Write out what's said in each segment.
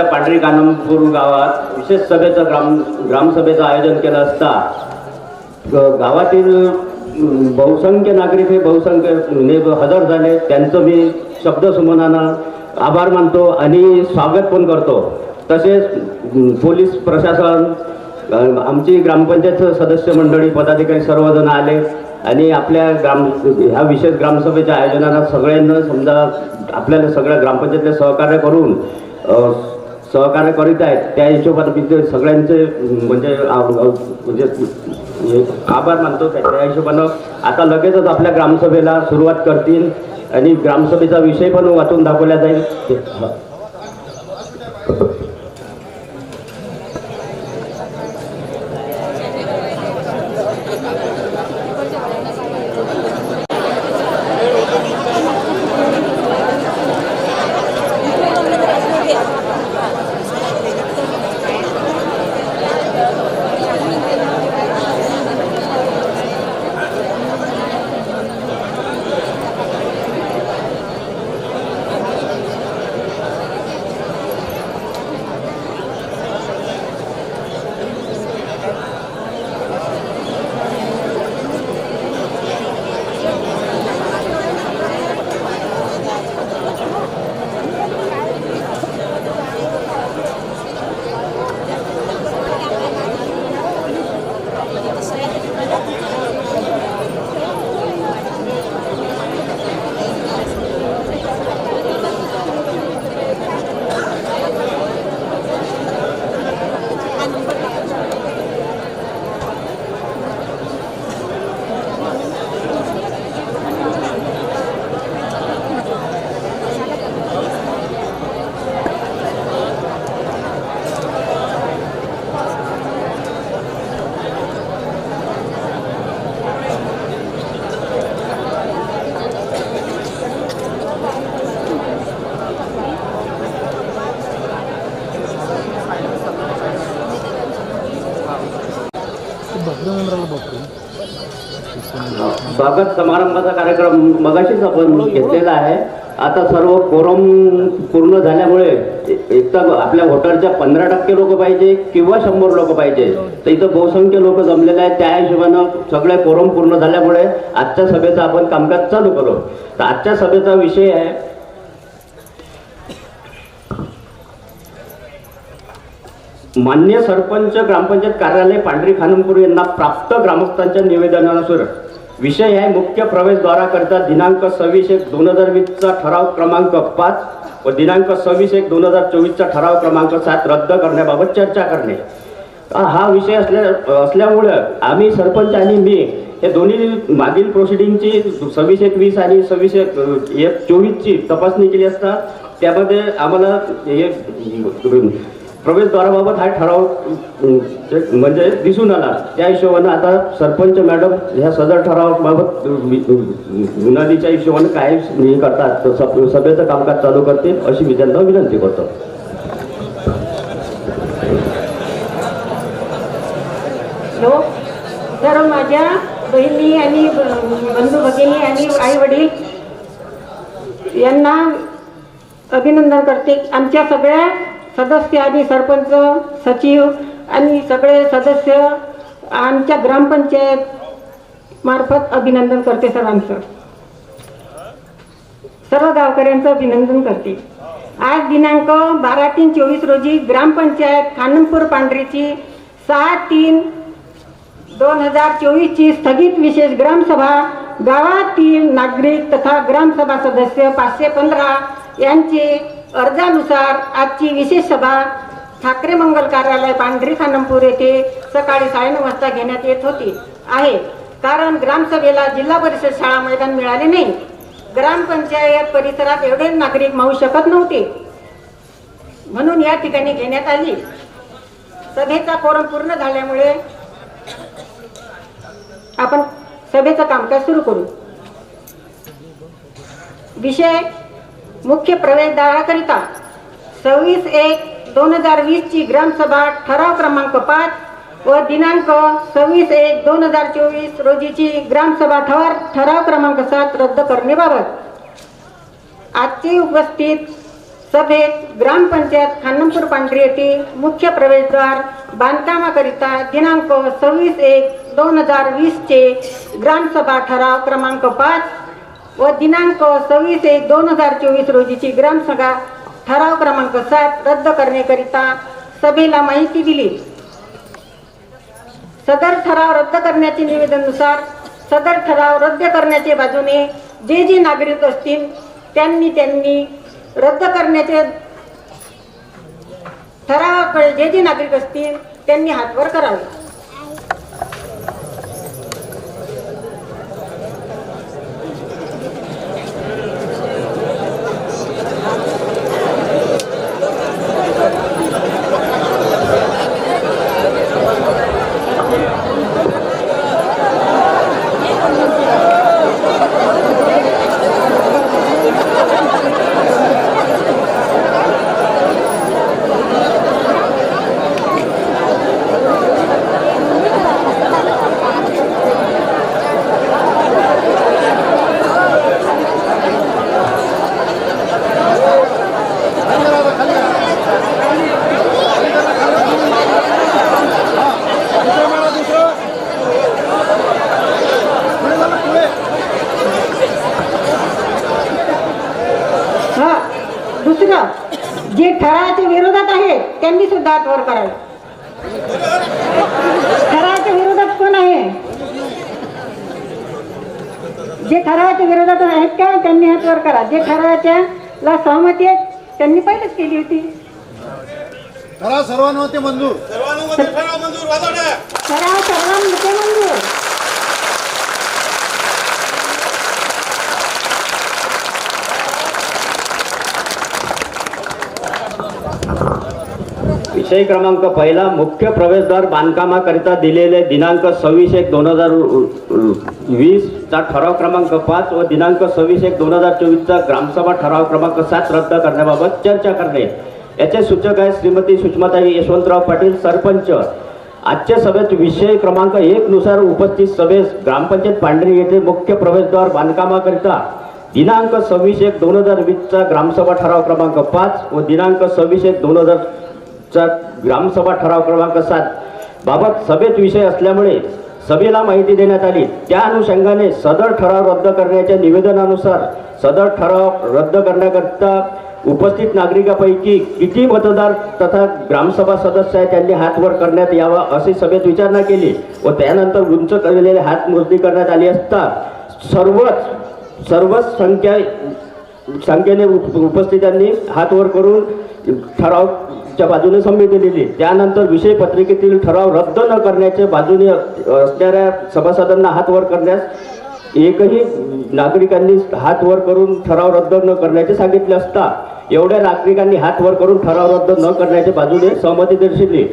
आपल्या पांढरी कानमपूर गावात विशेष सभेचं ग्राम ग्रामसभेचं आयोजन केलं असता ग- गावातील बहुसंख्य नागरिक हे बहुसंख्य ने हजर झाले. त्यांचं मी शब्दसुमनानं आभार मानतो आणि स्वागत पण करतो. तसेच पोलीस प्रशासन आमची ग्रामपंचायत सदस्य मंडळी पदाधिकारी सर्वजण आले आणि आपल्या ग्राम ह्या विशेष ग्रामसभेच्या आयोजनाला सगळ्यांना समजा आपल्याला सगळ्या ग्रामपंचायतीला सहकार्य करून सहकार्य करीत आहेत त्या हिशोबाने मी ते सगळ्यांचे म्हणजे म्हणजे हे आभार मानतो त्या त्या हिशोबानं. आता लगेचच आपल्या ग्रामसभेला सुरुवात करतील आणि ग्रामसभेचा विषय पण वाचून दाखवला जाईल ते- स्वागत समारंभाचा कार्यक्रम मगाशीच आपण घेतलेला आहे. आता सर्व कोरम पूर्ण झाल्यामुळे एक तर आपल्या वोटरच्या पंधरा टक्के लोक पाहिजे किंवा शंभर लोक पाहिजे. तर इथं बहुसंख्य लोक जमलेले आहेत. त्या हिशोबानं सगळे कोरम पूर्ण झाल्यामुळे आजच्या सभेचं आपण कामकाज चालू करू. तर आजच्या सभेचा विषय आहे. मान्य सरपंच ग्रामपंचायत कार्यालय पांढरी खानमपूर यांना प्राप्त ग्रामस्थांच्या निवेदनानुसार विषय आहे मुख्य प्रवेशद्वाराकरिता दिनांक सव्वीस एक दोन हजार वीसचा ठराव क्रमांक पाच व दिनांक सव्वीस एक दोन हजार चोवीसचा ठराव क्रमांक सात रद्द करण्याबाबत चर्चा करणे. हा विषय असल्या असल्यामुळं आम्ही सरपंच आणि मी हे दोन्ही मागील प्रोसिडिंगची सव्वीस एक वीस आणि सव्वीस एक एक चोवीसची तपासणी केली असता त्यामध्ये आम्हाला हे प्रवेशद्वाराबाबत हा ठराव म्हणजे दिसून आला. त्या हिशोबानं आता सरपंच मॅडम ह्या सदर ठरावाबाबत गुन्हादीच्या हिशोबानं काय हे करतात सभेचं कामकाज चालू करतील अशी मी त्यांना विनंती करतो. तर माझ्या बहिणी आणि बंधू भगिनी आणि आई वडील यांना अभिनंदन करते. आमच्या सगळ्या सदस्य आणि सरपंच सचिव आणि सगळे सदस्य आमच्या ग्रामपंचायत मार्फत अभिनंदन करते सर्वांचं. सर्व गावकऱ्यांचं अभिनंदन करते. आज दिनांक बारा तीन चोवीस रोजी ग्रामपंचायत खानमपूर पांढरीची सहा तीन दोन हजार चोवीसची स्थगित विशेष ग्रामसभा गावातील नागरिक तथा ग्रामसभा सदस्य पाचशे पंधरा यांचे अर्जानुसार आजची विशेष सभा ठाकरे मंगल कार्यालय पांढरी खानमपूर येथे सकाळी साडेनऊ वाजता घेण्यात येत होती. आहे. कारण ग्रामसभेला जिल्हा परिषद शाळा मैदान मिळाले नाही. ग्रामपंचायत परिसरात एवढे नागरिक मावू शकत नव्हते. म्हणून या ठिकाणी घेण्यात आली. सभेचा फोरम पूर्ण झाल्यामुळे आपण सभेचं कामकाज सुरू करू. विषय मुख्य प्रवेशद्वाराकरिता सव्वीस एक दोन हजार वीसची ग्रामसभा ठराव क्रमांक पाच व दिनांक सव्वीस एक दोन हजार चोवीस रोजीची ग्रामसभा ठराव ठराव क्रमांक सात रद्द करण्याबाबत आजचे उपस्थित सभेत ग्रामपंचायत खानमपूर पांढरी येथे मुख्य प्रवेशद्वार बांधकामाकरिता दिनांक सव्वीस एक दोन हजार वीसचे ग्रामसभा ठराव क्रमांक पाच व दिनांक सव्वीस एक दोन हजार चोवीस रोजीची ग्रामसभा ठराव क्रमांक सात रद्द करण्याकरिता सभेला माहिती दिली. सदर ठराव रद्द करण्याचे निवेदनानुसार सदर ठराव रद्द करण्याच्या बाजूने जे जे नागरिक असतील त्यांनी त्यांनी रद्द करण्याचे ठरावाकडे जे जे नागरिक असतील त्यांनी हातवर करावे. दुसरं जे ठरावाच्या विरोधात आहेत त्यांनी सुद्धा हात वर करावे. ठरावाच्या विरोधात कोण आहे? जे ठरावाच्या विरोधात आहेत का त्यांनी हात वर करा. जे ठरावाच्या ला सहमती आहे त्यांनी पहिलेच केली होती. ठराव सर्वांमध्ये मंजूर. सर्वानुमते ठराव मंजूर ठराव सर्वांमध्ये मंजूर. विषय क्रमांक पहिला मुख्य प्रवेशद्वार बांधकामाकरिता दिलेले दिनांक सव्वीस एक दोन हजार वीसचा ठराव क्रमांक पाच व दिनांक सव्वीस एक दोन हजार चोवीसचा ग्रामसभा ठराव क्रमांक सात रद्द करण्याबाबत चर्चा करणे. याचे सूचक आहे श्रीमती सुषमाताई यशवंतराव पाटील सरपंच. आजच्या सभेत विषय क्रमांक एक नुसार उपस्थित सभेस ग्रामपंचायत पांढरी येथे मुख्य प्रवेशद्वार बांधकामाकरिता दिनांक सव्वीस एक दोन हजार वीसचा ग्रामसभा ठराव क्रमांक पाच व दिनांक सव्वीस एक दोन हजार चा ग्रामसभा ठराव क्रमांक सात. बाबत सभेत विषय असल्यामुळे सभेला माहिती देण्यात आली. त्या अनुषंगाने सदर ठराव रद्द करण्याच्या निवेदनानुसार सदर ठराव रद्द करण्याकरता उपस्थित नागरिकापैकी किती मतदार तथा ग्रामसभा सदस्य आहे त्यांनी हात वर करण्यात यावा अशी सभेत विचारणा केली व त्यानंतर उंच केलेले हात मोजणी करण्यात आली असता सर्वच सर्वच संख्या संख्येने उप- उपस्थितांनी हात वर करून च्या बाजूने संमती दिली त्यानंतर विषय पत्रिकेतील ठराव रद्द न करण्याच्या बाजूने असणाऱ्या सभासदांना हात वर करण्यास एकही नागरिकांनी हात वर करून ठराव रद्द न करण्याचे सांगितले असता एवढ्या नागरिकांनी हात वर करून ठराव रद्द न करण्याच्या बाजूने सहमती दर्शवली.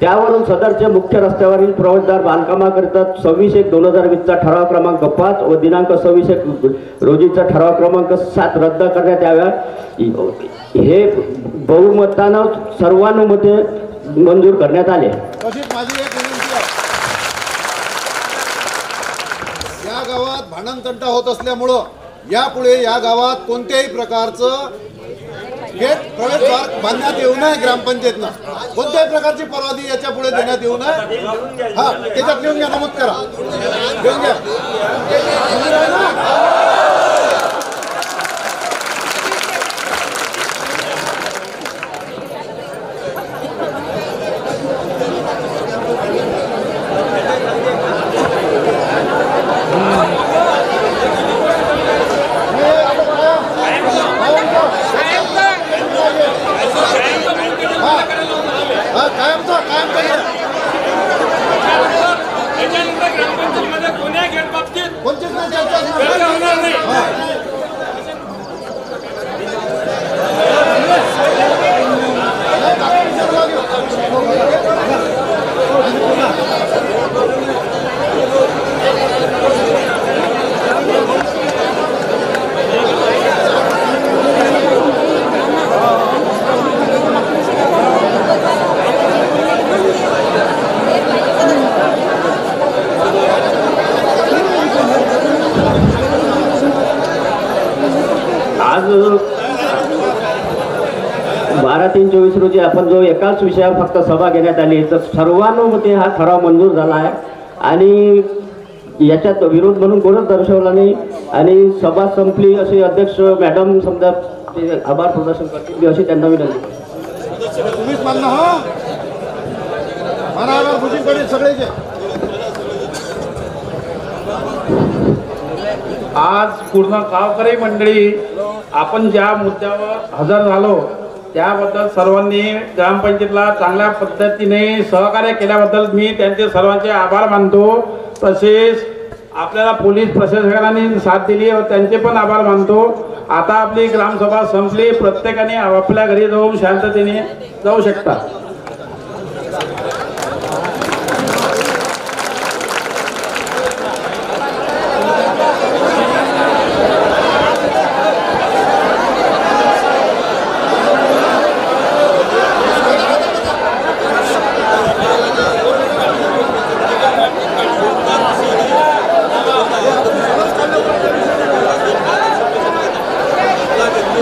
त्यावरून सदरच्या मुख्य रस्त्यावरील प्रवेशद्वार बांधकामाकरिता सव्वीस एक दोन हजार वीसचा ठराव क्रमांक पाच व दिनांक सव्वीस एक रोजीचा ठराव क्रमांक सात रद्द करण्यात याव्या. हे बहुमतानं सर्वानुमते मंजूर करण्यात आले. माझी एक या गावात भांडणतंटा होत असल्यामुळं यापुढे या गावात कोणत्याही प्रकारचं गेट प्रवेशद्वार बांधण्यात येऊ नये ग्रामपंचायतनं. कोणत्याही प्रकारची परवानगी याच्यापुढे देण्यात येऊ नये. हा त्याच्यात लिहून घ्या नमूद करा. लिहून घ्या. कायमचा कायमचा त्याच्यानंतर नाही चर्चा होणार नाही. चोवीस रोजी आपण जो एकाच विषयावर फक्त सभा घेण्यात आली तर सर्वानुमते हा ठराव मंजूर झाला आहे. आणि याच्यात विरोध म्हणून कोणच दर्शवला नाही. आणि सभा संपली असे अध्यक्ष मॅडम समजा ते आभार प्रदर्शन करतील. मी अशी त्यांना विनंती हो? आज पूर्ण गावकरी मंडळी आपण ज्या मुद्द्यावर हजर झालो त्याबद्दल सर्वांनी ग्रामपंचायतीला चांगल्या पद्धतीने सहकार्य केल्याबद्दल मी त्यांचे सर्वांचे आभार मानतो. तसेच आपल्याला पोलीस प्रशासकांनी साथ दिली व त्यांचे पण आभार मानतो. आता आपली ग्रामसभा संपली. प्रत्येकाने आपल्या घरी जाऊन शांततेने जाऊ शकतात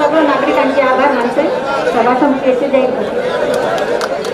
सभा संपली असे मी सभा संपली असे सर्व नागरिकांचे आभार मानते. सभा संपली